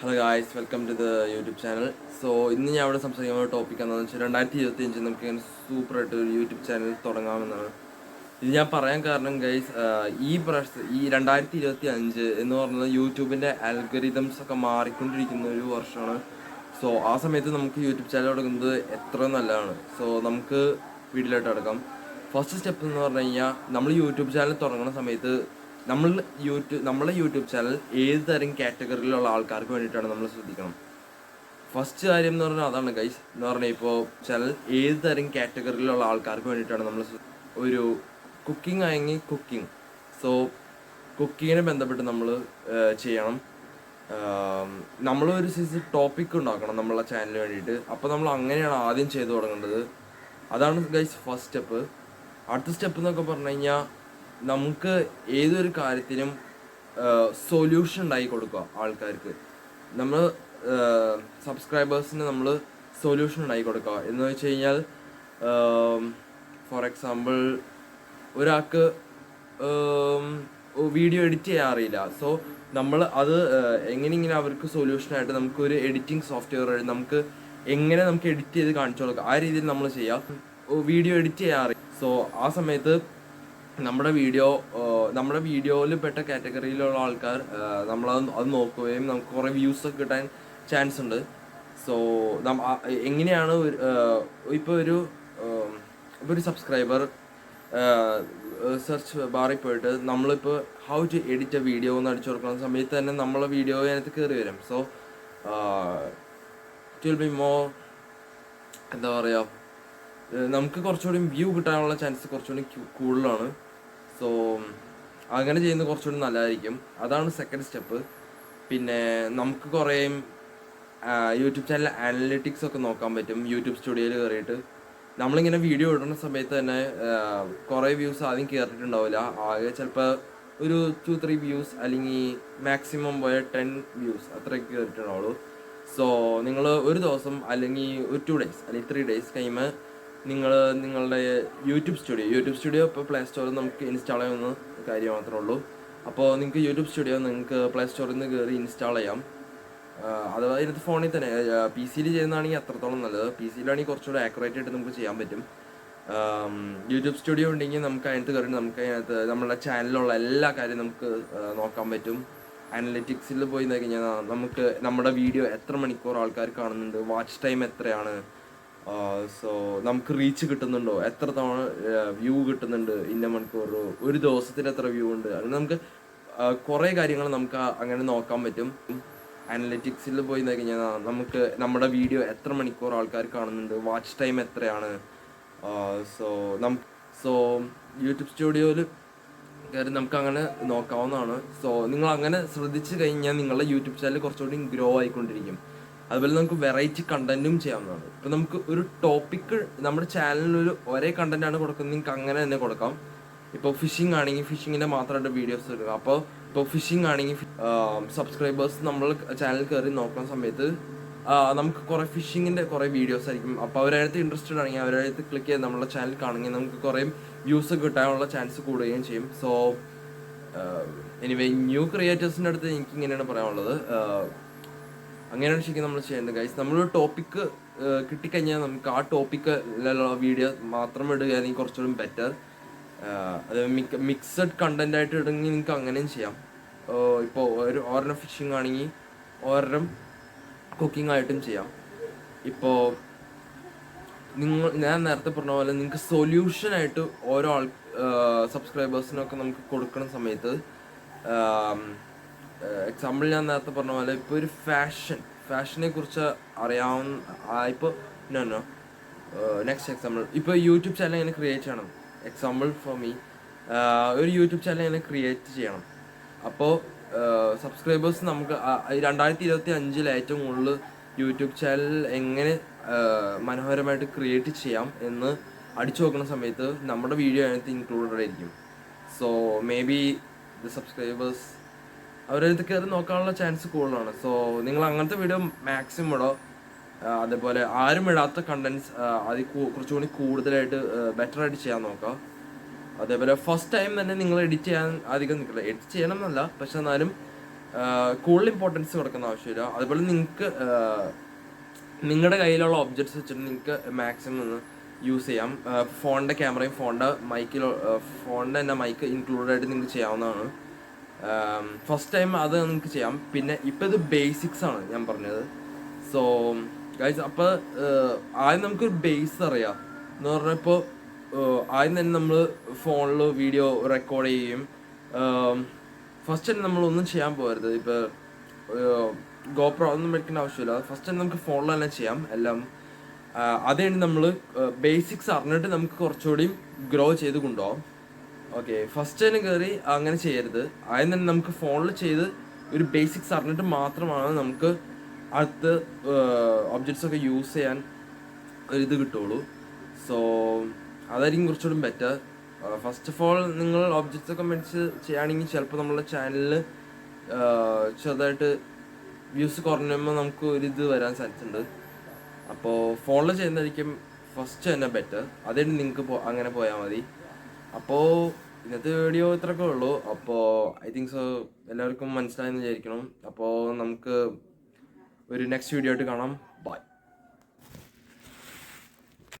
Hello guys welcome to the YouTube channel so ഇന്ന് ഞാൻ ഇവിടെ സംസാരിക്കുന്ന ടോപ്പിക് എന്താണെന്ന് വെച്ചാൽ രണ്ടായിരത്തി ഇരുപത്തി അഞ്ച് നമുക്ക് ഇങ്ങനെ സൂപ്പറായിട്ട് ഒരു യൂട്യൂബ് ചാനൽ തുടങ്ങാമെന്നാണ്. ഇത് ഞാൻ പറയാൻ കാരണം ഗൈസ് ഈ പ്രാവശ്യത്തെ ഈ രണ്ടായിരത്തി ഇരുപത്തി അഞ്ച് എന്ന് പറഞ്ഞത് യൂട്യൂബിന്റെ അൽഗരിതംസ് ഒക്കെ മാറിക്കൊണ്ടിരിക്കുന്ന ഒരു വർഷമാണ്. സോ ആ സമയത്ത് നമുക്ക് യൂട്യൂബ് ചാനൽ തുടങ്ങുന്നത് എത്ര നല്ലതാണ്? സോ നമുക്ക് വീട്ടിലോട്ട് അടക്കാം ഫസ്റ്റ് സ്റ്റെപ്പ് എന്ന് പറഞ്ഞു കഴിഞ്ഞാൽ നമ്മൾ യൂട്യൂബ് ചാനൽ തുടങ്ങുന്ന സമയത്ത് നമ്മൾ യൂട്യൂബ് നമ്മളെ യൂട്യൂബ് ചാനൽ ഏത് തരം കാറ്റഗറിയിലുള്ള ആൾക്കാർക്ക് വേണ്ടിയിട്ടാണ് നമ്മൾ ശ്രദ്ധിക്കണം. ഫസ്റ്റ് കാര്യം എന്ന് പറഞ്ഞാൽ അതാണ് ഗൈസ് എന്ന് പറഞ്ഞാൽ ഇപ്പോൾ ചാനൽ ഏത് തരം കാറ്റഗറിയിലുള്ള ആൾക്കാർക്ക് വേണ്ടിയിട്ടാണ് നമ്മൾ ഒരു കുക്കിംഗ് ആയെങ്കിൽ കുക്കിംഗ് സോ കുക്കിങ്ങിനെ ബന്ധപ്പെട്ട് നമ്മൾ ചെയ്യണം. നമ്മളൊരു സൈസ് ടോപ്പിക് ഉണ്ടാക്കണം നമ്മളെ ചാനലിന് വേണ്ടിയിട്ട്. അപ്പോൾ നമ്മൾ അങ്ങനെയാണ് ആദ്യം ചെയ്തു തുടങ്ങേണ്ടത്. അതാണ് ഗൈസ് ഫസ്റ്റ് സ്റ്റെപ്പ് അടുത്ത സ്റ്റെപ്പ് എന്നൊക്കെ പറഞ്ഞു കഴിഞ്ഞാൽ നമുക്ക് ഏതൊരു കാര്യത്തിനും സൊല്യൂഷൻ ഉണ്ടായി കൊടുക്കുക ആൾക്കാർക്ക്. നമ്മൾ സബ്സ്ക്രൈബേഴ്സിന് നമ്മൾ സൊല്യൂഷൻ ഉണ്ടായി കൊടുക്കുക എന്ന് വെച്ച് കഴിഞ്ഞാൽ ഫോർ എക്സാമ്പിൾ ഒരാൾക്ക് വീഡിയോ എഡിറ്റ് ചെയ്യാൻ അറിയില്ല. സോ നമ്മൾ അത് എങ്ങനെ ഇങ്ങനെ അവർക്ക് സൊല്യൂഷനായിട്ട് നമുക്ക് ഒരു എഡിറ്റിംഗ് സോഫ്റ്റ്വെയർ വഴി നമുക്ക് എങ്ങനെ നമുക്ക് എഡിറ്റ് ചെയ്ത് കാണിച്ചു കൊടുക്കാം. ആ രീതിയിൽ നമ്മൾ ചെയ്യാം. വീഡിയോ എഡിറ്റ് ചെയ്യാൻ സോ ആ സമയത്ത് നമ്മുടെ വീഡിയോ നമ്മുടെ വീഡിയോയിൽ പെട്ട കാറ്റഗറിയിലുള്ള ആൾക്കാർ നമ്മളത് അത് നോക്കുകയും നമുക്ക് കുറേ വ്യൂസ് ഒക്കെ കിട്ടാൻ ചാൻസ് ഉണ്ട്. സോ എങ്ങനെയാണ് ഇപ്പോൾ ഒരു ഇപ്പോൾ ഒരു സബ്സ്ക്രൈബർ സെർച്ച് ബാറിൽ പോയിട്ട് നമ്മളിപ്പോൾ how to edit a video എന്ന് അടിച്ചു കൊടുക്കുന്ന സമയത്ത് തന്നെ നമ്മളെ വീഡിയോ അതിനകത്ത് കയറി വരും. സോ വിൽ ബി മോർ എന്താ പറയുക നമുക്ക് കുറച്ചുകൂടി വ്യൂ കിട്ടാനുള്ള ചാൻസ് കുറച്ചുകൂടി കൂടുതലാണ്. സോ അങ്ങനെ ചെയ്യുന്നത് കുറച്ചുകൂടി നല്ലതായിരിക്കും. അതാണ് സെക്കൻഡ് സ്റ്റെപ്പ് പിന്നെ നമുക്ക് കുറേ യൂട്യൂബ് ചാനൽ അനലിറ്റിക്സ് ഒക്കെ നോക്കാൻ പറ്റും. യൂട്യൂബ് സ്റ്റുഡിയോയിൽ കയറിയിട്ട്. നമ്മളിങ്ങനെ വീഡിയോ ഇടുന്ന സമയത്ത് തന്നെ കുറേ വ്യൂസ് ആദ്യം കയറിയിട്ടുണ്ടാവില്ല ആകെ ചിലപ്പോൾ ഒരു ടു ത്രീ വ്യൂസ് അല്ലെങ്കിൽ മാക്സിമം പോയ ടെൻ വ്യൂസ് അത്രയൊക്കെ കയറിയിട്ടുണ്ടാവുള്ളൂ സോ നിങ്ങൾ ഒരു ദിവസം അല്ലെങ്കിൽ ഒരു ടു ഡേയ്സ് അല്ലെങ്കിൽ ത്രീ ഡേയ്സ് കഴിയുമ്പോൾ നിങ്ങൾ നിങ്ങളുടെ യൂട്യൂബ് സ്റ്റുഡിയോ യൂട്യൂബ് സ്റ്റുഡിയോ ഇപ്പോൾ പ്ലേ സ്റ്റോറിൽ നമുക്ക് ഇൻസ്റ്റാൾ ചെയ്യാവുന്ന കാര്യം മാത്രമേ ഉള്ളൂ. അപ്പോൾ നിങ്ങൾക്ക് യൂട്യൂബ് സ്റ്റുഡിയോ നിങ്ങൾക്ക് പ്ലേ സ്റ്റോറിൽ നിന്ന് കയറി ഇൻസ്റ്റാൾ ചെയ്യാം. അഥവാ ഇതിനകത്ത് ഫോണിൽ തന്നെ പി സിയിൽ ചെയ്യുന്നതാണെങ്കിൽ അത്രത്തോളം നല്ലത്. പി സിയിലാണെങ്കിൽ കുറച്ചുകൂടെ ആക്യുറേറ്റ് ആയിട്ട് നമുക്ക് ചെയ്യാൻ പറ്റും. യൂട്യൂബ് സ്റ്റുഡിയോ ഉണ്ടെങ്കിൽ നമുക്ക് അതിനകത്ത് കയറി നമുക്ക് അതിനകത്ത് നമ്മുടെ ചാനലിലുള്ള എല്ലാ കാര്യവും നമുക്ക് നോക്കാൻ പറ്റും. അനലിറ്റിക്സിൽ പോയി കഴിഞ്ഞാൽ നമുക്ക് നമ്മുടെ വീഡിയോ എത്ര മണിക്കൂർ ആൾക്കാർ കാണുന്നുണ്ട്? വാച്ച് ടൈം എത്രയാണ്? സോ നമുക്ക് റീച്ച് കിട്ടുന്നുണ്ടോ? എത്ര തവണ വ്യൂ കിട്ടുന്നുണ്ട് ഇന്ന മണിക്കൂർ? ഒരു ദിവസത്തിൽ എത്ര വ്യൂ ഉണ്ട്? അങ്ങനെ നമുക്ക് കുറേ കാര്യങ്ങൾ നമുക്ക് അങ്ങനെ നോക്കാൻ പറ്റും. അനലറ്റിക്സിൽ പോയി കഴിഞ്ഞാൽ നമുക്ക് നമ്മുടെ വീഡിയോ എത്ര മണിക്കൂർ ആൾക്കാർ കാണുന്നുണ്ട്? വാച്ച് ടൈം എത്രയാണ്? സോ നമുക്ക് സോ യൂട്യൂബ് സ്റ്റുഡിയോയിൽ കയറി നമുക്ക് അങ്ങനെ നോക്കാവുന്നതാണ്. സോ നിങ്ങൾ അങ്ങനെ ശ്രദ്ധിച്ചു കഴിഞ്ഞാൽ നിങ്ങളുടെ യൂട്യൂബ് ചാനൽ കുറച്ചുകൂടി ഗ്രോ ആയിക്കൊണ്ടിരിക്കും. അതുപോലെ നമുക്ക് വെറൈറ്റി കണ്ടന്റും ചെയ്യാവുന്നതാണ് ഇപ്പം നമുക്ക് ഒരു ടോപ്പിക്ക് നമ്മുടെ ചാനലിൽ ഒരു ഒരേ കണ്ടന്റാണ് കൊടുക്കുന്നത് നിങ്ങൾക്ക് അങ്ങനെ തന്നെ കൊടുക്കാം. ഇപ്പോൾ ഫിഷിംഗ് ആണെങ്കിൽ ഫിഷിങ്ങിന്റെ മാത്രമായിട്ട് വീഡിയോസ് എടുക്കുക. അപ്പോൾ ഇപ്പോൾ ഫിഷിംഗ് ആണെങ്കിൽ സബ്സ്ക്രൈബേഴ്സ് നമ്മൾ ചാനൽ കയറി നോക്കുന്ന സമയത്ത് നമുക്ക് കുറേ ഫിഷിങ്ങിന്റെ കുറേ വീഡിയോസ് ആയിരിക്കും. അപ്പോൾ അവരടുത്ത് ഇൻട്രസ്റ്റഡ് ആണെങ്കിൽ അവരടുത്ത് ക്ലിക്ക് ചെയ്ത് നമ്മുടെ ചാനൽ കാണുകയും നമുക്ക് കുറേ വ്യൂസ് കിട്ടാനുള്ള ചാൻസ് കൂടുകയും ചെയ്യും. സോ എനിവേ ന്യൂ ക്രിയേറ്റേഴ്സിന്റെ അടുത്ത് എനിക്ക് ഇങ്ങനെയാണ് പറയാനുള്ളത്. അങ്ങനെയാണ് ശരിക്കും നമ്മൾ ചെയ്യേണ്ടത്. ഗൈസ് നമ്മളൊരു ടോപ്പിക്ക് കിട്ടിക്കഴിഞ്ഞാൽ നമുക്ക് ആ ടോപ്പിക്കിലുള്ള വീഡിയോ മാത്രം ഇടുകയാണെങ്കിൽ കുറച്ചുകൂടി ബെറ്റർ അത് മിക്ക മിക്സഡ് കണ്ടന്റ് ആയിട്ട് ഇടുമെങ്കിൽ നിങ്ങൾക്ക് അങ്ങനെയും ചെയ്യാം. ഇപ്പോൾ ഒരു ഓരോ ഫിഷിംഗ് ആണെങ്കിൽ ഓരോ കുക്കിംഗ് ആയിട്ടും ചെയ്യാം. ഇപ്പോൾ നിങ്ങൾ ഞാൻ നേരത്തെ പറഞ്ഞ പോലെ നിങ്ങൾക്ക് സൊല്യൂഷൻ ആയിട്ട് ഓരോ ആൾ സബ്സ്ക്രൈബേഴ്സിനൊക്കെ നമുക്ക് കൊടുക്കുന്ന സമയത്ത് എക്സാമ്പിൾ ഞാൻ നേരത്തെ പറഞ്ഞ പോലെ ഇപ്പോൾ ഒരു ഫാഷൻ ഫാഷനെ കുറിച്ച് അറിയാവുന്ന ഇപ്പോൾ നോ നെക്സ്റ്റ് എക്സാമ്പിൾ ഇപ്പോൾ യൂട്യൂബ് ചാനൽ എങ്ങനെ ക്രിയേറ്റ് ചെയ്യണം. എക്സാമ്പിൾ ഫോർ മീ ഒരു യൂട്യൂബ് ചാനൽ എങ്ങനെ ക്രിയേറ്റ് ചെയ്യണം. അപ്പോൾ സബ്സ്ക്രൈബേഴ്സ് നമുക്ക് രണ്ടായിരത്തി ഇരുപത്തി അഞ്ചിൽ ഏറ്റവും കൂടുതൽ യൂട്യൂബ് ചാനൽ എങ്ങനെ മനോഹരമായിട്ട് ക്രിയേറ്റ് ചെയ്യാം എന്ന് അടിച്ചു നോക്കുന്ന സമയത്ത് നമ്മുടെ വീഡിയോ അതിനകത്ത് ഇൻക്ലൂഡഡ് ആയിരിക്കും. So maybe the subscribers അവരടുത്ത് കയറി നോക്കാനുള്ള ചാൻസ് കൂടുതലാണ്. സോ നിങ്ങൾ അങ്ങനത്തെ വീഡിയോ മാക്സിമം ഇടോ. അതേപോലെ ആരും ഇടാത്ത കണ്ടന്റ്സ് അത് കുറച്ചുകൂടി കൂടുതലായിട്ട് ബെറ്റർ ആയിട്ട് ചെയ്യാൻ നോക്കുക. അതേപോലെ ഫസ്റ്റ് ടൈം തന്നെ നിങ്ങൾ എഡിറ്റ് ചെയ്യാൻ അധികം നിൽക്കില്ല എഡിറ്റ് ചെയ്യണം എന്നല്ല പക്ഷെ എന്നാലും കൂടുതൽ ഇമ്പോർട്ടൻസ് കൊടുക്കുന്ന ആവശ്യമില്ല. അതുപോലെ നിങ്ങൾക്ക് നിങ്ങളുടെ കയ്യിലുള്ള ഒബ്ജക്ട്സ് വെച്ചിട്ട് നിങ്ങൾക്ക് മാക്സിമം ഒന്ന് യൂസ് ചെയ്യാം. ഫോണിന്റെ ക്യാമറയും ഫോണിന്റെ മൈക്കിൽ ഫോണിന്റെ തന്നെ മൈക്ക് ഇൻക്ലൂഡഡ് ആയിട്ട് നിങ്ങൾക്ക് ചെയ്യാവുന്നതാണ്. ഫസ്റ്റ് ടൈം അത് നിങ്ങൾക്ക് ചെയ്യാം. പിന്നെ ഇപ്പം ഇത് ബേസിക്സ് ആണ് ഞാൻ പറഞ്ഞത്. സോ ഗൈസ് അപ്പോൾ ആദ്യം നമുക്കൊരു ബേസ് അറിയാം. എന്ന് പറഞ്ഞാൽ ഇപ്പോൾ ആദ്യം തന്നെ നമ്മൾ ഫോണിൽ വീഡിയോ റെക്കോർഡ് ചെയ്യും. ഫസ്റ്റ് തന്നെ നമ്മളൊന്നും ചെയ്യാൻ പോകരുത്. ഇപ്പോൾ ഗോപ്രോ ഒന്നും മേടിക്കേണ്ട ആവശ്യമില്ല. ഫസ്റ്റ് തന്നെ നമുക്ക് ഫോണിൽ തന്നെ ചെയ്യാം എല്ലാം. അതാണ് നമ്മൾ ബേസിക്സ് അറിഞ്ഞിട്ട് നമുക്ക് കുറച്ചുകൂടി ഗ്രോ ചെയ്ത് കൊണ്ടുപോകാം. ഓക്കെ ഫസ്റ്റ് തന്നെ കയറി അങ്ങനെ ചെയ്യരുത്. ആദ്യം തന്നെ നമുക്ക് ഫോണിൽ ചെയ്ത് ഒരു ബേസിക്സ് അറിഞ്ഞിട്ട് മാത്രമാണ് നമുക്ക് അടുത്ത് ഒബ്ജക്ട്സ് ഒക്കെ യൂസ് ചെയ്യാൻ ഒരു ഇത് കിട്ടുള്ളൂ. സോ അതായിരിക്കും കുറച്ചുകൂടി ബെറ്റർ ഫസ്റ്റ് ഓഫ് ഓൾ നിങ്ങൾ ഒബ്ജക്ട്സ് ഒക്കെ മേടിച്ച് ചെയ്യുകയാണെങ്കിൽ ചിലപ്പോൾ നമ്മുടെ ചാനലിൽ ചെറുതായിട്ട് വ്യൂസ് കുറഞ്ഞുമ്പോൾ നമുക്ക് ഒരിത് വരാൻ ചാൻസ് ഉണ്ട്. അപ്പോൾ ഫോണിൽ ചെയ്യുന്നതായിരിക്കും ഫസ്റ്റ് തന്നെ ബെറ്റർ അതായിട്ട് നിങ്ങൾക്ക് അങ്ങനെ പോയാൽ മതി. അപ്പോൾ ഇന്നത്തെ വീഡിയോ ഇത്രയൊക്കെ ഉള്ളൂ. അപ്പോൾ ഐ തിങ്ക് സോ എല്ലാവർക്കും മനസ്സിലായെന്ന് വിചാരിക്കണം അപ്പോൾ നമുക്ക് ഒരു നെക്സ്റ്റ് വീഡിയോ ആയിട്ട് കാണാം.